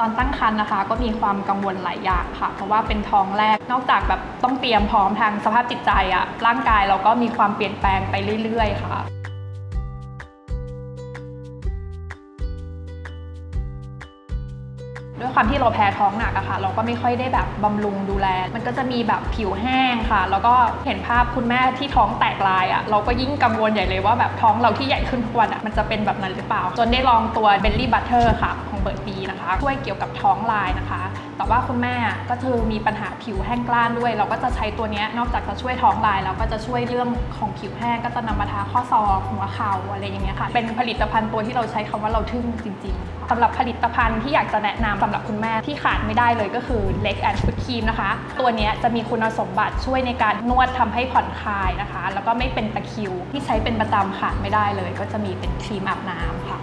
ตอนตั้งครรภ์นะคะก็มีความกังวลหลายอย่างค่ะ เพราะว่าเป็นท้องแรกนอกจากแบบต้องเตรียมพร้อมทางสภาพจิตใจอะร่างกายเราก็มีความเปลี่ยนแปลงไปเรื่อยๆ ค่ะ ด้วยความที่เราแพ้ท้องหนักอะค่ะ เราก็ไม่ค่อยได้แบบบำรุงดูแล มันก็จะมีแบบผิวแห้งค่ะ แล้วก็เห็นภาพคุณแม่ที่ท้องแตกลายอะเราก็ยิ่งกังวลใหญ่เลยว่าแบบท้องเราที่ใหญ่ขึ้นทุกวันอะมันจะเป็นแบบนั้นหรือเปล่า จนได้ลองตัวเบลลี่บัตเตอร์ค่ะ ของเบิร์ดบีนะคะ ช่วยเกี่ยวกับท้องลายนะคะแต่ว่าคุณแม่ก็คือมีปัญหาผิวแห้งกร้านด้วย เราก็จะใช้ตัวนี้นอกจากจะช่วยท้องลายแล้วก็จะช่วยเรื่องของผิวแห้งก็จะนำมาทาข้อศอกหัวเข่าอะไรอย่างเงี้ยค่ะ เป็นผลิตภัณฑ์ตัวที่เราใช้คำว่าเราทึ่งจริง ๆสำหรับผลิตภัณฑ์ที่อยากจะแนะนำสำหรับคุณแม่ที่ขาดไม่ได้เลยก็คือ Leg and Foot Cream นะคะ ตัวนี้จะมีคุณสมบัติช่วยในการนวดทำให้ผ่อนคลายนะคะ แล้วก็ไม่เป็นตะคริว ที่ใช้เป็นประจำขาดไม่ได้เลย ก็จะมีเป็นครีมอาบน้ำค่ะ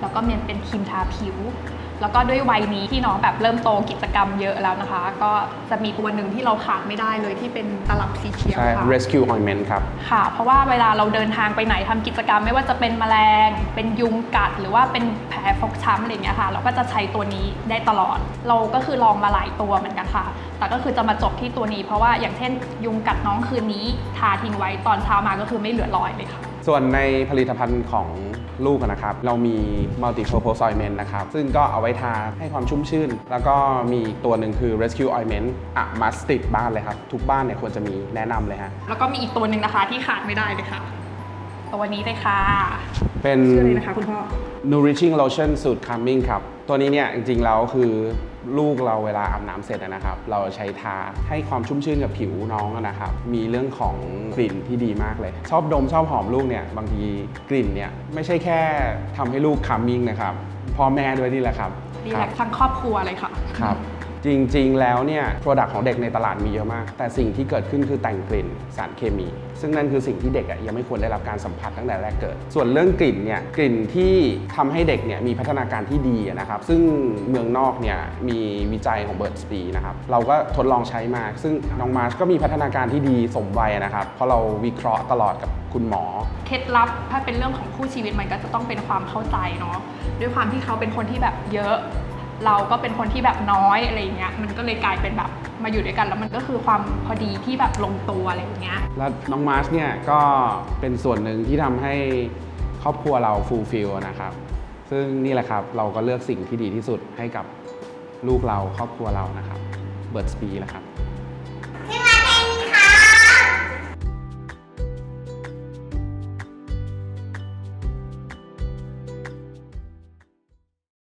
แล้วก็มีเป็นครีมทาผิว แล้วก็ด้วยวัยนี้ที่น้องแบบเริ่มโตกิจกรรมเยอะแล้วนะคะ ก็จะมีตัวหนึ่งที่เราขาดไม่ได้เลยที่เป็นตลับสีเขียวใช่ ค่ะ rescue ointment ครับ ค่ะ เพราะว่าเวลาเราเดินทางไปไหนทำกิจกรรม ไม่ว่าจะเป็นแมลง เป็นยุงกัด หรือว่าเป็นแผลฟกช้ำอะไรอย่างเงี้ยค่ะ เราก็จะใช้ตัวนี้ได้ตลอด เราก็คือลองมาหลายตัวเหมือนกันค่ะ แต่ก็คือจะมาจบที่ตัวนี้ เพราะว่าอย่างเช่น ยุงกัดน้องคืนนี้ทาทิ้งไว้ตอนเช้ามาก็คือไม่เหลือรอยเลยค่ะ ส่วนในผลิตภัณฑ์ของลูกนะครับ เรามี multi purpose ointment นะครับ ซึ่งก็เอาไว้ทาให้ความชุ่มชื่น แล้วก็มีตัวหนึ่งคือ rescue ointment อะมัสติดบ้านเลยครับ ทุกบ้านเนี่ยควรจะมีแนะนำเลยฮะ แล้วก็มีอีกตัวหนึ่งนะคะที่ขาดไม่ได้เลยค่ะ ตัวนี้เลยค่ะ เป็นชื่ออะไรนะคะคุณพ่อ nourishing lotion สูตร calming ครับ ตัวนี้เนี่ยจริงๆแล้วคือลูกเราเวลาอาบน้ำเสร็จนะครับ เราใช้ทาให้ความชุ่มชื่นกับผิวน้องนะครับ มีเรื่องของกลิ่นที่ดีมากเลย ชอบดมชอบหอมลูกเนี่ยบางทีกลิ่นเนี่ยไม่ใช่แค่ทำให้ลูก calming นะครับพ่อแม่ด้วยนี่แหละครับดีคแลรับกทั้งครอบครัวเลยค่ะ ครับ จริงๆ แล้วเนี่ย Product ของเด็กในตลาดมีเยอะมาก แต่สิ่งที่เกิดขึ้นคือแต่งกลิ่นสารเคมี ซึ่งนั่นคือสิ่งที่เด็กอะยังไม่ควรได้รับการสัมผัสตั้งแต่แรกเกิด ส่วนเรื่องกลิ่นเนี่ยกลิ่นที่ทำให้เด็กเนี่ยมีพัฒนาการที่ดีนะครับ ซึ่งเมืองนอกเนี่ยมีวิจัยของเบิร์ดสปีนะครับเราก็ทดลองใช้มา ซึ่งน้องมาร์ชก็มีพัฒนาการที่ดีสมวัยนะครับเพราะเราวิเคราะห์ตลอดกับคุณหมอ เคล็ดลับถ้าเป็นเรื่องของคู่ชีวิตมันก็จะต้องเป็นความเข้าใจเนาะด้วยความที่เขาเป็นคนที่แบบเยอะ เราก็เป็นคนที่แบบน้อยอะไรเงี้ยมันก็เลยกลายเป็นแบบมาอยู่ด้วยกัน แล้วมันก็คือความพอดีที่แบบลงตัวอะไรเงี้ยแล้วน้องมาร์ชเนี่ยก็เป็นส่วนหนึ่งที่ทำให้ครอบครัวเราฟูลฟิลนะครับ ซึ่งนี่แหละครับเราก็เลือกสิ่งที่ดีที่สุดให้กับลูกเราครอบครัวเรานะครับเบิร์ดสปีแหละครับ